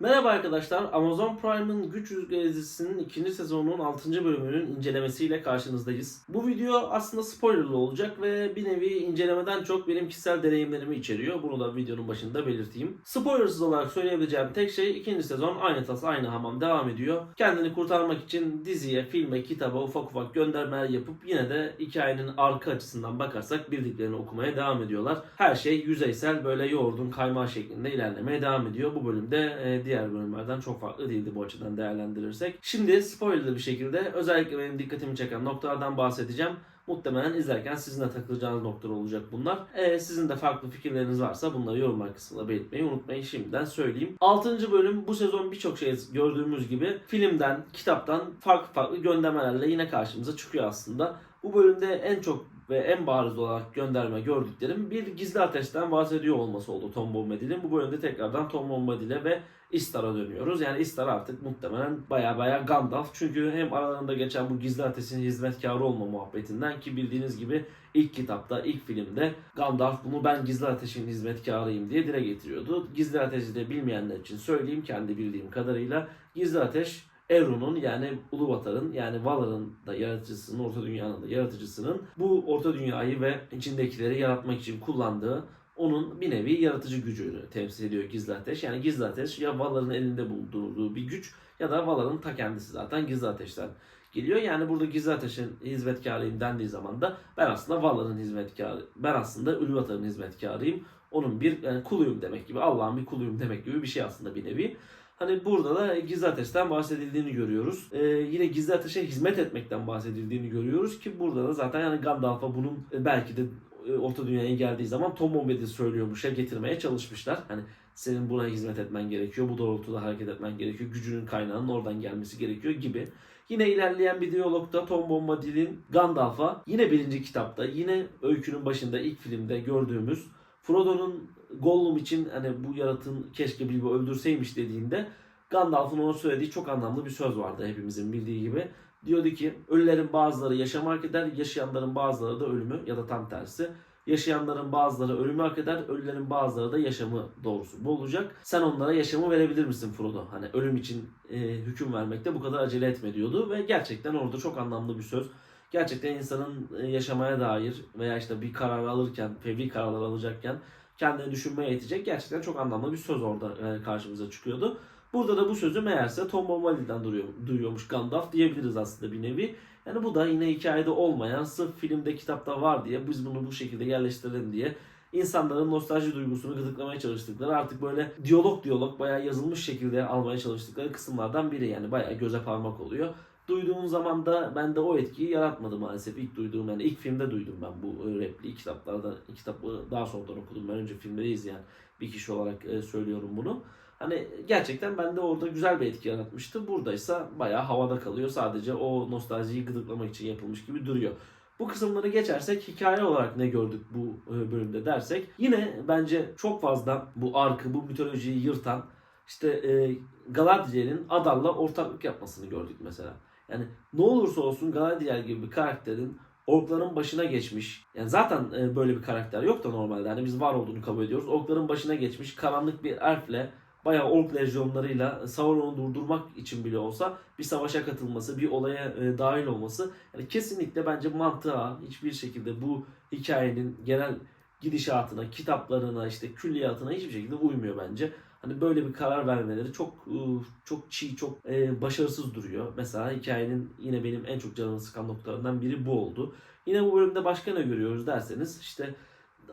Merhaba arkadaşlar, Amazon Prime'ın Güç Rüzgarı dizisinin ikinci sezonunun 6. bölümünün incelemesiyle karşınızdayız. Bu video aslında spoilerlı olacak ve bir nevi incelemeden çok benim kişisel deneyimlerimi içeriyor. Bunu da videonun başında belirteyim. Spoilersız olarak söyleyebileceğim tek şey ikinci sezon aynı tas aynı hamam devam ediyor. Kendini kurtarmak için diziye, filme, kitaba ufak ufak göndermeler yapıp yine de hikayenin arka açısından bakarsak bildiklerini okumaya devam ediyorlar. Her şey yüzeysel böyle yoğurdun kaymağı şeklinde ilerlemeye devam ediyor. Bu bölümde e, diğer bölümlerden çok farklı değildi bu açıdan değerlendirirsek. Şimdi spoilerlı bir şekilde özellikle benim dikkatimi çeken noktalardan bahsedeceğim. Muhtemelen izlerken sizin de takılacağınız noktalar olacak bunlar. Eğer sizin de farklı fikirleriniz varsa bunları yorumlar kısmında belirtmeyi unutmayın. Şimdiden söyleyeyim. 6. bölüm bu sezon birçok şey gördüğümüz gibi filmden, kitaptan farklı farklı göndermelerle yine karşımıza çıkıyor aslında. Bu bölümde en çok ve en bariz olarak gönderme gördüklerim bir gizli ateşten bahsediyor olması oldu Tom Bombadil'in. Bu bölümde tekrardan Tom Bombadil'e ve Istar'a dönüyoruz. Yani Istar artık muhtemelen baya baya Gandalf. Çünkü hem aralarında geçen bu gizli ateşin hizmetkarı olma muhabbetinden ki bildiğiniz gibi ilk kitapta, ilk filmde Gandalf bunu ben gizli ateşin hizmetkarıyım diye dile getiriyordu. Gizli ateşi de bilmeyenler için söyleyeyim kendi bildiğim kadarıyla. Gizli ateş Eru'nun yani Uluvatar'ın yani Valar'ın da yaratıcısının, Orta Dünya'nın da yaratıcısının bu Orta Dünya'yı ve içindekileri yaratmak için kullandığı onun bir nevi yaratıcı gücünü temsil ediyor Gizli Ateş. Yani Gizli Ateş ya Valar'ın elinde bulundurduğu bir güç ya da Valar'ın ta kendisi zaten Gizli Ateş'ten geliyor. Yani burada Gizli Ateş'in hizmetkarıyım dendiği zaman da ben aslında Valar'ın hizmetkarı, ben aslında Uluvatar'ın hizmetkarıyım. Onun bir yani kuluyum demek gibi, Allah'ın bir kuluyum demek gibi bir şey aslında bir nevi. Hani burada da gizli ateşten bahsedildiğini görüyoruz. Ee, yine gizli ateşe hizmet etmekten bahsedildiğini görüyoruz ki burada da zaten yani Gandalf'a bunun e, belki de e, Orta Dünya'ya geldiği zaman Tom Bombadil söylüyormuş ya getirmeye çalışmışlar. Hani senin buna hizmet etmen gerekiyor, bu doğrultuda hareket etmen gerekiyor, gücünün kaynağının oradan gelmesi gerekiyor gibi. Yine ilerleyen bir diyalogda Tom Bombadil'in Gandalf'a yine birinci kitapta, yine öykünün başında ilk filmde gördüğümüz Frodo'nun Gollum için hani bu yaratığın keşke Bilbo öldürseymiş dediğinde Gandalf'ın ona söylediği çok anlamlı bir söz vardı hepimizin bildiği gibi. Diyordu ki ölülerin bazıları yaşamı hak eder, yaşayanların bazıları da ölümü ya da tam tersi. Yaşayanların bazıları ölümü hak eder, ölülerin bazıları da yaşamı doğrusu bu olacak. Sen onlara yaşamı verebilir misin Frodo? Hani ölüm için e, hüküm vermekte bu kadar acele etme diyordu ve gerçekten orada çok anlamlı bir söz. Gerçekten insanın e, yaşamaya dair veya işte bir karar alırken, fevri kararlar alacakken kendini düşünmeye yetecek gerçekten çok anlamlı bir söz orada e, karşımıza çıkıyordu. Burada da bu sözü meğerse Tom Bombadil'den duyuyormuş Gandalf diyebiliriz aslında bir nevi. Yani bu da yine hikayede olmayan sırf filmde kitapta var diye biz bunu bu şekilde yerleştirelim diye insanların nostalji duygusunu gıdıklamaya çalıştıkları artık böyle diyalog diyalog bayağı yazılmış şekilde almaya çalıştıkları kısımlardan biri yani bayağı göze parmak oluyor. Duyduğum zaman da bende o etkiyi yaratmadı maalesef. İlk duyduğum yani ilk filmde duydum ben bu repliği kitaplardan kitabı daha sonradan okudum. Ben önce filmleri izleyen bir kişi olarak e, söylüyorum bunu. Hani gerçekten bende orada güzel bir etki yaratmıştı. Buradaysa bayağı havada kalıyor. Sadece o nostaljiyi gıdıklamak için yapılmış gibi duruyor. Bu kısımları geçersek hikaye olarak ne gördük bu e, bölümde dersek yine bence çok fazla bu arkı, bu mitolojiyi yırtan işte e, Galadriel'in Adal'la ortaklık yapmasını gördük mesela. Yani ne olursa olsun Galadriel gibi bir karakterin orkların başına geçmiş. Yani zaten e, böyle bir karakter yok da normalde. Hani biz var olduğunu kabul ediyoruz. Orkların başına geçmiş karanlık bir elfle bayağı ork lejyonlarıyla Sauron'u durdurmak için bile olsa bir savaşa katılması, bir olaya e, dahil olması yani kesinlikle bence mantığa hiçbir şekilde bu hikayenin genel gidişatına, kitaplarına, işte külliyatına hiçbir şekilde uymuyor bence. Hani böyle bir karar vermeleri çok ıı, çok çiğ, çok e, başarısız duruyor. Mesela hikayenin yine benim en çok canımı sıkan noktalarından biri bu oldu. Yine bu bölümde başka ne görüyoruz derseniz işte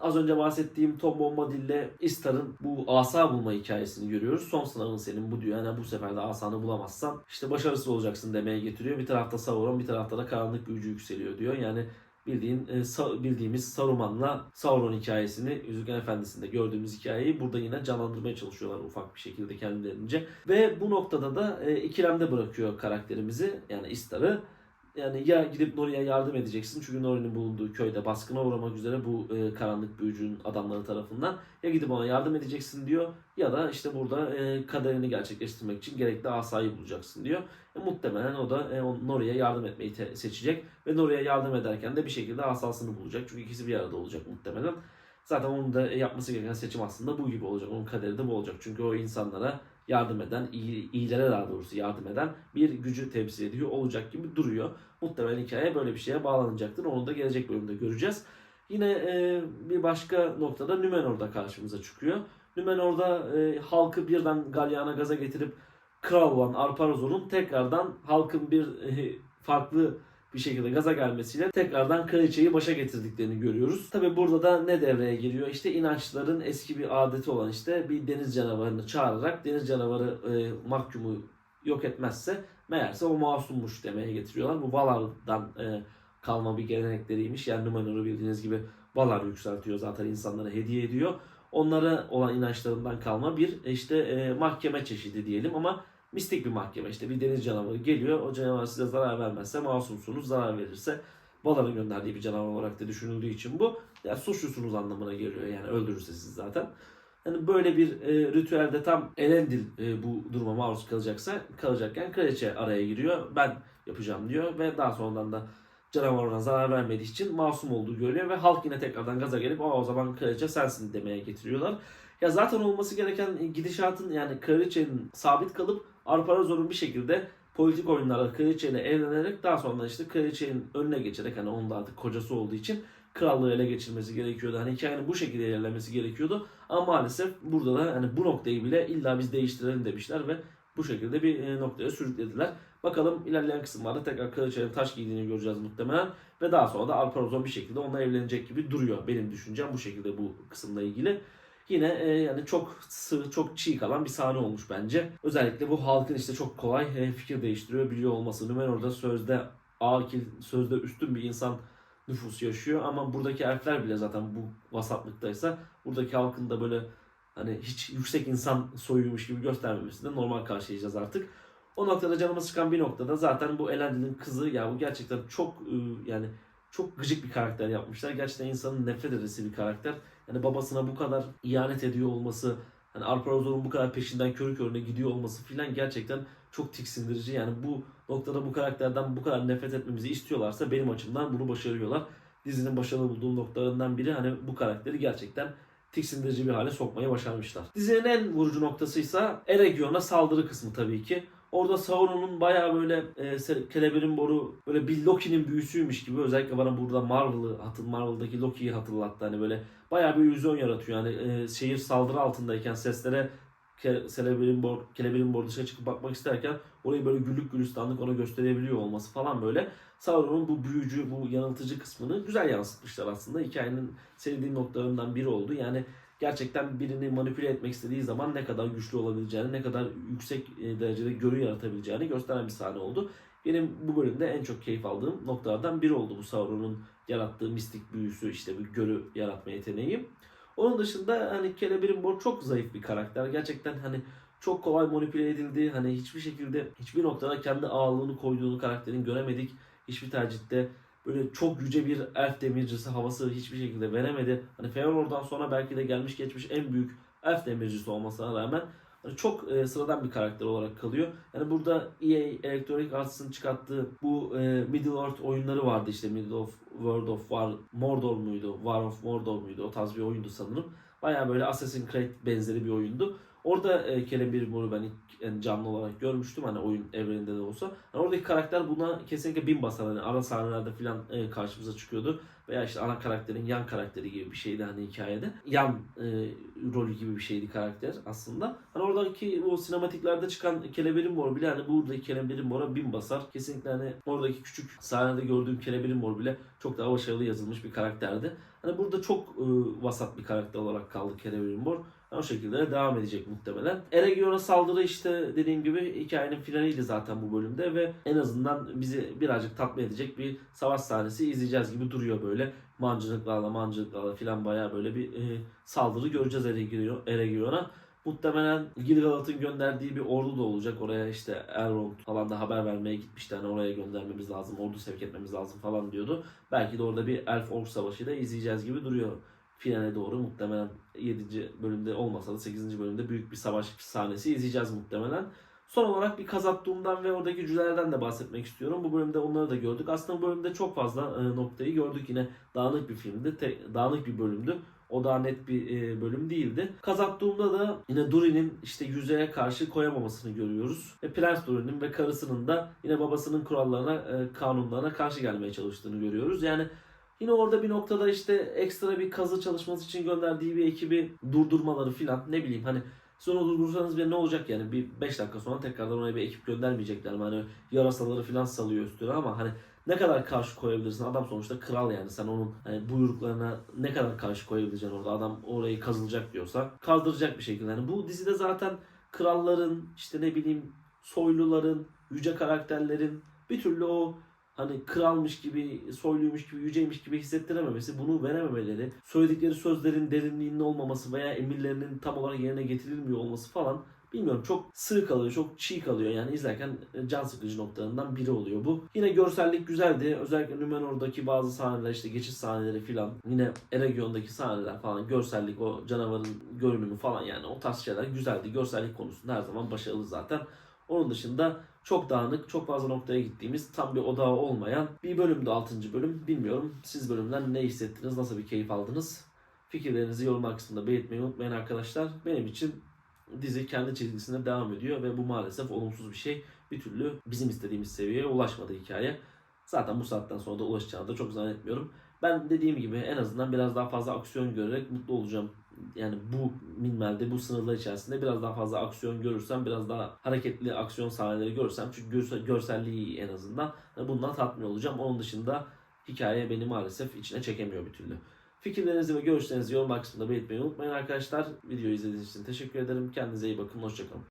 az önce bahsettiğim Tom Bombadil ile Istar'ın bu asa bulma hikayesini görüyoruz. Son sınavın senin bu diyor. Yani bu sefer de asanı bulamazsan işte başarısız olacaksın demeye getiriyor. Bir tarafta Sauron bir tarafta da karanlık büyücü yükseliyor diyor. Yani bildiğin e, bildiğimiz Saruman'la Sauron hikayesini Yüzüklerin Efendisi'nde gördüğümüz hikayeyi burada yine canlandırmaya çalışıyorlar ufak bir şekilde kendilerince. Ve bu noktada da e, ikilemde bırakıyor karakterimizi yani Istar'ı. Yani ya gidip Nori'ye yardım edeceksin çünkü Nori'nin bulunduğu köyde baskına uğramak üzere bu e, karanlık büyücünün adamları tarafından ya gidip ona yardım edeceksin diyor ya da işte burada e, kaderini gerçekleştirmek için gerekli asayı bulacaksın diyor. E, muhtemelen o da e, Nori'ye yardım etmeyi te- seçecek ve Nori'ye yardım ederken de bir şekilde asasını bulacak çünkü ikisi bir arada olacak muhtemelen. Zaten onun da yapması gereken seçim aslında bu gibi olacak. Onun kaderi de bu olacak. Çünkü o insanlara yardım eden, iyi, iyilere daha doğrusu yardım eden bir gücü temsil ediyor olacak gibi duruyor. Muhtemelen hikaye böyle bir şeye bağlanacaktır. Onu da gelecek bölümde göreceğiz. Yine e, bir başka noktada Numenor'da karşımıza çıkıyor. Numenor'da e, halkı birden galyana gaza getirip kral olan Arparazor'un tekrardan halkın bir e, farklı bir şekilde gaza gelmesiyle tekrardan kraliçeyi başa getirdiklerini görüyoruz. Tabi burada da ne devreye giriyor? İşte inançların eski bir adeti olan işte bir deniz canavarını çağırarak deniz canavarı e, mahkumu yok etmezse meğerse o masummuş demeye getiriyorlar. Bu Valar'dan e, kalma bir gelenekleriymiş. Yani Numenor'u bildiğiniz gibi Valar yükseltiyor zaten insanlara hediye ediyor. Onlara olan inançlarından kalma bir işte e, mahkeme çeşidi diyelim ama mistik bir mahkeme işte bir deniz canavarı geliyor. O canavar size zarar vermezse masumsunuz. Zarar verirse Valar'ın gönderdiği bir canavar olarak da düşünüldüğü için bu yani suçlusunuz anlamına geliyor. Yani öldürürse siz zaten. Yani böyle bir e, ritüelde tam Elendil e, bu duruma maruz kalacaksa kalacakken kraliçe araya giriyor. Ben yapacağım diyor ve daha sonradan da canavar ona zarar vermediği için masum olduğu görülüyor ve halk yine tekrardan gaza gelip o zaman kraliçe sensin demeye getiriyorlar. Ya zaten olması gereken gidişatın yani kraliçenin sabit kalıp Arparazor'un bir şekilde politik oyunlarda kraliçeyle evlenerek daha sonra işte kraliçenin önüne geçerek hani onun da artık kocası olduğu için krallığı ele geçirmesi gerekiyordu. Hani hikayenin bu şekilde ilerlemesi gerekiyordu. Ama maalesef burada da hani bu noktayı bile illa biz değiştirelim demişler ve bu şekilde bir e, noktaya sürüklediler. Bakalım ilerleyen kısımlarda tekrar kraliçenin taş giydiğini göreceğiz muhtemelen. Ve daha sonra da Alparazon bir şekilde onunla evlenecek gibi duruyor. Benim düşüncem bu şekilde bu kısımla ilgili. Yine e, yani çok sığ, çok çiğ kalan bir sahne olmuş bence. Özellikle bu halkın işte çok kolay e, fikir değiştiriyor biliyor olması. Numenor'da sözde akil, sözde üstün bir insan nüfus yaşıyor ama buradaki elfler bile zaten bu vasatlıktaysa buradaki halkın da böyle hani hiç yüksek insan soyuymuş gibi göstermemesini de normal karşılayacağız artık. O noktada canımız çıkan bir noktada zaten bu Elendil'in kızı ya bu gerçekten çok ıı, yani çok gıcık bir karakter yapmışlar. Gerçekten insanın nefret edesi bir karakter. Yani babasına bu kadar ihanet ediyor olması, hani Arparazor'un bu kadar peşinden körü körüne gidiyor olması filan gerçekten çok tiksindirici. Yani bu noktada bu karakterden bu kadar nefret etmemizi istiyorlarsa benim açımdan bunu başarıyorlar. Dizinin başarılı bulduğum noktalarından biri hani bu karakteri gerçekten tiksindirici bir hale sokmayı başarmışlar. Dizinin en vurucu noktasıysa Eregion'a saldırı kısmı tabii ki. Orada Sauron'un bayağı böyle e, Celebrimbor boru böyle bir Loki'nin büyüsüymüş gibi özellikle bana burada Marvel'ı hatır Marvel'daki Loki'yi hatırlattı. Hani böyle bayağı bir illüzyon yaratıyor. Yani e, şehir saldırı altındayken seslere Ke- Celebrimbor, Celebrimbor dışarı çıkıp bakmak isterken orayı böyle güllük gülistanlık ona gösterebiliyor olması falan böyle. Sauron'un bu büyücü, bu yanıltıcı kısmını güzel yansıtmışlar aslında. Hikayenin sevdiğim noktalarından biri oldu. Yani gerçekten birini manipüle etmek istediği zaman ne kadar güçlü olabileceğini, ne kadar yüksek e, derecede görü yaratabileceğini gösteren bir sahne oldu. Benim bu bölümde en çok keyif aldığım noktalardan biri oldu bu Sauron'un yarattığı mistik büyüsü, işte bir görü yaratma yeteneği. Onun dışında hani Celebrimbor çok zayıf bir karakter. Gerçekten hani çok kolay manipüle edildi. Hani hiçbir şekilde hiçbir noktada kendi ağırlığını koyduğunu karakterin göremedik. Hiçbir tercihte böyle çok yüce bir elf demircisi havası hiçbir şekilde veremedi. Hani Feanor'dan sonra belki de gelmiş geçmiş en büyük elf demircisi olmasına rağmen hani çok e, sıradan bir karakter olarak kalıyor. Yani burada EA Electronic Arts'ın çıkarttığı bu e, Middle Earth oyunları vardı işte Middle of World of War Mordor muydu? War of Mordor muydu? O tarz bir oyundu sanırım. Baya böyle Assassin's Creed benzeri bir oyundu. Orada e, Celebrimbor'u ben ilk yani canlı olarak görmüştüm hani oyun evreninde de olsa. Hani oradaki karakter buna kesinlikle bin basar hani ara sahnelerde falan e, karşımıza çıkıyordu. Veya işte ana karakterin yan karakteri gibi bir şeydi hani hikayede. Yan e, rolü gibi bir şeydi karakter aslında. Hani oradaki o sinematiklerde çıkan Celebrimor bile hani buradaki Celebrimor'a bin basar. Kesinlikle hani oradaki küçük sahnede gördüğüm Celebrimor bile çok daha başarılı yazılmış bir karakterdi. Hani burada çok e, vasat bir karakter olarak kaldı Celebrimbor. O şekilde de devam edecek muhtemelen. Eregion'a saldırı işte dediğim gibi hikayenin finaliydi zaten bu bölümde ve en azından bizi birazcık tatmin edecek bir savaş sahnesi izleyeceğiz gibi duruyor böyle. Mancınıklarla mancınıklarla filan bayağı böyle bir e, saldırı göreceğiz Eregion- Eregion'a. Muhtemelen Gilgalad'ın gönderdiği bir ordu da olacak. Oraya işte Elrond falan da haber vermeye gitmişti. Hani oraya göndermemiz lazım, ordu sevk etmemiz lazım falan diyordu. Belki de orada bir Elf Ork savaşı da izleyeceğiz gibi duruyor finale doğru muhtemelen 7. bölümde olmasa da 8. bölümde büyük bir savaş sahnesi izleyeceğiz muhtemelen. Son olarak bir Doom'dan ve oradaki cücelerden de bahsetmek istiyorum. Bu bölümde onları da gördük. Aslında bu bölümde çok fazla e, noktayı gördük. Yine dağınık bir filmdi. Dağınık bir bölümdü. O daha net bir e, bölüm değildi. Kazak da yine Durin'in işte yüzeye karşı koyamamasını görüyoruz. Ve Prens Durin'in ve karısının da yine babasının kurallarına, e, kanunlarına karşı gelmeye çalıştığını görüyoruz. Yani Yine orada bir noktada işte ekstra bir kazı çalışması için gönderdiği bir ekibi durdurmaları filan ne bileyim hani onu durdursanız bile ne olacak yani bir 5 dakika sonra tekrardan oraya bir ekip göndermeyecekler mi? Hani yarasaları filan salıyor üstüne ama hani ne kadar karşı koyabilirsin? Adam sonuçta kral yani. Sen onun hani buyruklarına ne kadar karşı koyabileceksin orada? Adam orayı kazılacak diyorsa kazdıracak bir şekilde. Yani bu dizide zaten kralların işte ne bileyim soyluların, yüce karakterlerin bir türlü o hani kralmış gibi, soyluymuş gibi, yüceymiş gibi hissettirememesi, bunu verememeleri, söyledikleri sözlerin derinliğinin olmaması veya emirlerinin tam olarak yerine getirilmiyor olması falan bilmiyorum çok sığ kalıyor, çok çiğ kalıyor. Yani izlerken can sıkıcı noktalarından biri oluyor bu. Yine görsellik güzeldi. Özellikle Numenor'daki bazı sahneler işte geçiş sahneleri filan. Yine Eregion'daki sahneler falan. Görsellik, o canavarın görünümü falan yani o tarz şeyler güzeldi. Görsellik konusunda her zaman başarılı zaten. Onun dışında çok dağınık, çok fazla noktaya gittiğimiz, tam bir odağı olmayan bir bölümdü 6. bölüm. Bilmiyorum siz bölümden ne hissettiniz, nasıl bir keyif aldınız? Fikirlerinizi yorumlar kısmında belirtmeyi unutmayın arkadaşlar. Benim için dizi kendi çizgisine devam ediyor ve bu maalesef olumsuz bir şey. Bir türlü bizim istediğimiz seviyeye ulaşmadı hikaye. Zaten bu saatten sonra da ulaşacağını da çok zannetmiyorum. Ben dediğim gibi en azından biraz daha fazla aksiyon görerek mutlu olacağım. Yani bu minvalde, bu sınırlar içerisinde biraz daha fazla aksiyon görürsem, biraz daha hareketli aksiyon sahneleri görürsem çünkü görse- görselliği en azından bundan tatmin olacağım. Onun dışında hikaye beni maalesef içine çekemiyor bir türlü. Fikirlerinizi ve görüşlerinizi yorum kısmında belirtmeyi unutmayın arkadaşlar. Videoyu izlediğiniz için teşekkür ederim. Kendinize iyi bakın. Hoşçakalın.